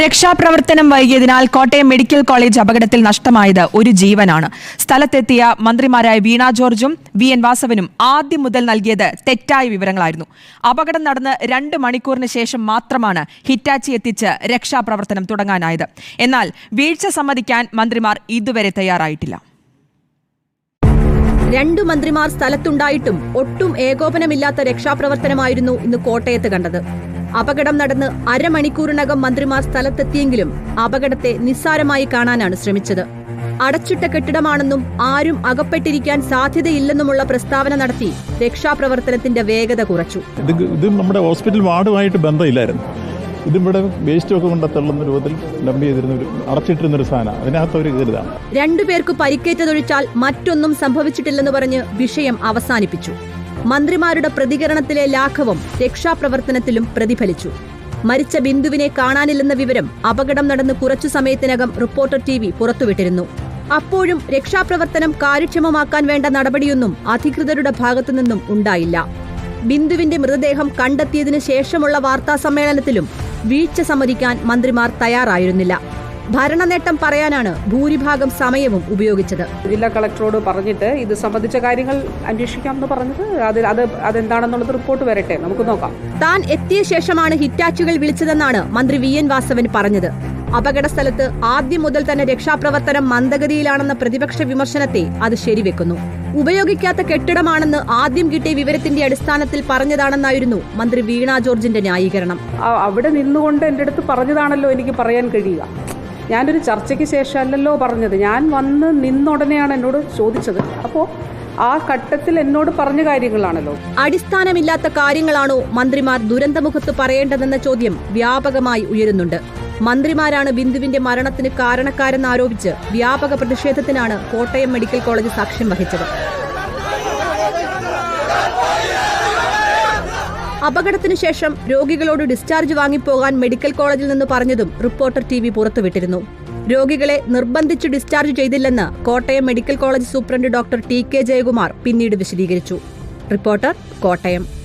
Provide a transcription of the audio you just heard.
രക്ഷാപ്രവർത്തനം വൈകിയതിനാൽ Kottayam medical college അപകടത്തിൽ നഷ്ടമായത് ഒരു ജീവനാണ്. സ്ഥലത്തെത്തിയ മന്ത്രിമാരായ വീണ ജോർജും വി എൻ വാസവനും ആദ്യം മുതൽ നൽകിയത് തെറ്റായ വിവരങ്ങളായിരുന്നു. അപകടം നടന്ന് രണ്ട് മണിക്കൂറിന് ശേഷം മാത്രമാണ് ഹിറ്റാച്ചി എത്തിച്ച് രക്ഷാപ്രവർത്തനം തുടങ്ങാനായത്. എന്നാൽ വീഴ്ച സമ്മതിക്കാൻ മന്ത്രിമാർ ഇതുവരെ തയ്യാറായിട്ടില്ല. രണ്ടു മന്ത്രിമാർ സ്ഥലത്തുണ്ടായിട്ടും ഒട്ടും ഏകോപനമില്ലാത്ത രക്ഷാപ്രവർത്തനമായിരുന്നു ഇന്ന് കോട്ടയത്ത് കണ്ടത്. അപകടം നടന്ന് അരമണിക്കൂറിനകം മന്ത്രിമാർ സ്ഥലത്തെത്തിയെങ്കിലും അപകടത്തെ നിസ്സാരമായി കാണാനാണ് ശ്രമിച്ചത്. അടച്ചിട്ട കെട്ടിടമാണെന്നും ആരും അകപ്പെട്ടിരിക്കാൻ സാധ്യതയില്ലെന്നുമുള്ള പ്രസ്താവന നടത്തി രക്ഷാപ്രവർത്തനത്തിന്റെ വേഗത കുറച്ചു. ഇത് നമ്മുടെ ഹോസ്പിറ്റൽ വാർഡുമായിട്ട് ബന്ധമില്ലായിരുന്നു. ഇതിവിടെ വേസ്റ്റ് ഒക്കെ കൊണ്ട് തള്ളുന്ന രൂപത്തിൽ ഡംപ് ചെയ്തിരുന്ന ഒരു അടച്ചിട്ടിരുന്ന ഒരു സാധനം. അതിനകത്ത് ഒരു കരുതാണ് രണ്ടുപേർക്ക് പരിക്കേറ്റതൊഴിച്ചാൽ മറ്റൊന്നും സംഭവിച്ചിട്ടില്ലെന്ന് പറഞ്ഞ് വിഷയം അവസാനിപ്പിച്ചു. മന്ത്രിമാരുടെ പ്രതികരണത്തിലെ ലാഘവം രക്ഷാപ്രവർത്തനത്തിലും പ്രതിഫലിച്ചു. മരിച്ച ബിന്ദുവിനെ കാണാനില്ലെന്ന വിവരം അപകടം നടന്ന് കുറച്ചു സമയത്തിനകം റിപ്പോർട്ടർ ടി വി പുറത്തുവിട്ടിരുന്നു. അപ്പോഴും രക്ഷാപ്രവർത്തനം കാര്യക്ഷമമാക്കാൻ വേണ്ട നടപടിയൊന്നും അധികൃതരുടെ ഭാഗത്തുനിന്നും ഉണ്ടായില്ല. ബിന്ദുവിന്റെ മൃതദേഹം കണ്ടെത്തിയതിനു ശേഷമുള്ള വാർത്താസമ്മേളനത്തിലും വീഴ്ച സമ്മതിക്കാൻ മന്ത്രിമാർ തയ്യാറായിരുന്നില്ല. ഭരണനേട്ടം പറയാനാണ് ഭൂരിഭാഗം സമയവും ഉപയോഗിച്ചത്. ജില്ലാ കളക്ടറോട് പറഞ്ഞിട്ട് ഇത് സംബന്ധിച്ച കാര്യങ്ങൾ അന്വേഷിക്കാം എന്ന് പറഞ്ഞത്. അത് അത് അതെന്താണെന്നുള്ളത് റിപ്പോർട്ട് വരട്ടെ. നമുക്ക് നോക്കാം. താൻ എത്തിയ ശേഷമാണ് ഹിറ്റാച്ചുകൾ വിളിച്ചതെന്നാണ് മന്ത്രി വി എൻ വാസവൻ പറഞ്ഞത്. അപകട സ്ഥലത്ത് ആദ്യം മുതൽ തന്നെ രക്ഷാപ്രവർത്തനം മന്ദഗതിയിലാണെന്ന പ്രതിപക്ഷ വിമർശനത്തെ അത് ശരിവെക്കുന്നു. ഉപയോഗിക്കാത്ത കെട്ടിടമാണെന്ന് ആദ്യം കിട്ടിയ വിവരത്തിന്റെ അടിസ്ഥാനത്തിൽ പറഞ്ഞതാണെന്നായിരുന്നു മന്ത്രി വീണ ജോർജിന്റെ ന്യായീകരണം. അവിടെ നിന്നുകൊണ്ട് എന്റെ അടുത്ത് പറഞ്ഞതാണല്ലോ എനിക്ക് പറയാൻ കഴിയുക. ഞാനൊരു ചർച്ചയ്ക്ക് ശേഷമല്ലല്ലോ പറഞ്ഞത്. ഞാൻ വന്ന് നിന്നുടനെയാണ് എന്നോട് ചോദിച്ചത്. അപ്പോൾ ആ ഘട്ടത്തിൽ എന്നോട് പറഞ്ഞ കാര്യങ്ങളാണല്ലോ. അടിസ്ഥാനമില്ലാത്ത കാര്യങ്ങളാണോ മന്ത്രിമാർ ദുരന്തമുഖത്ത് പറയേണ്ടതെന്ന ചോദ്യം വ്യാപകമായി ഉയരുന്നുണ്ട്. മന്ത്രിമാരാണ് ബിന്ദുവിന്റെ മരണത്തിന് കാരണക്കാരെന്ന് ആരോപിച്ച് വ്യാപക പ്രതിഷേധത്തിനാണ് കോട്ടയം മെഡിക്കൽ കോളേജ് സാക്ഷ്യം വഹിച്ചത്. അപകടത്തിനു ശേഷം രോഗികളോട് ഡിസ്ചാർജ് വാങ്ങിപ്പോകാൻ മെഡിക്കൽ കോളേജിൽ നിന്ന് പറഞ്ഞതും റിപ്പോർട്ടർ ടി വി പുറത്തുവിട്ടിരുന്നു. രോഗികളെ നിർബന്ധിച്ച് discharge ചെയ്തില്ലെന്ന് Kottayam medical college superintendent doctor T K Jayakumar പിന്നീട് വിശദീകരിച്ചു. റിപ്പോർട്ടർ കോട്ടയം.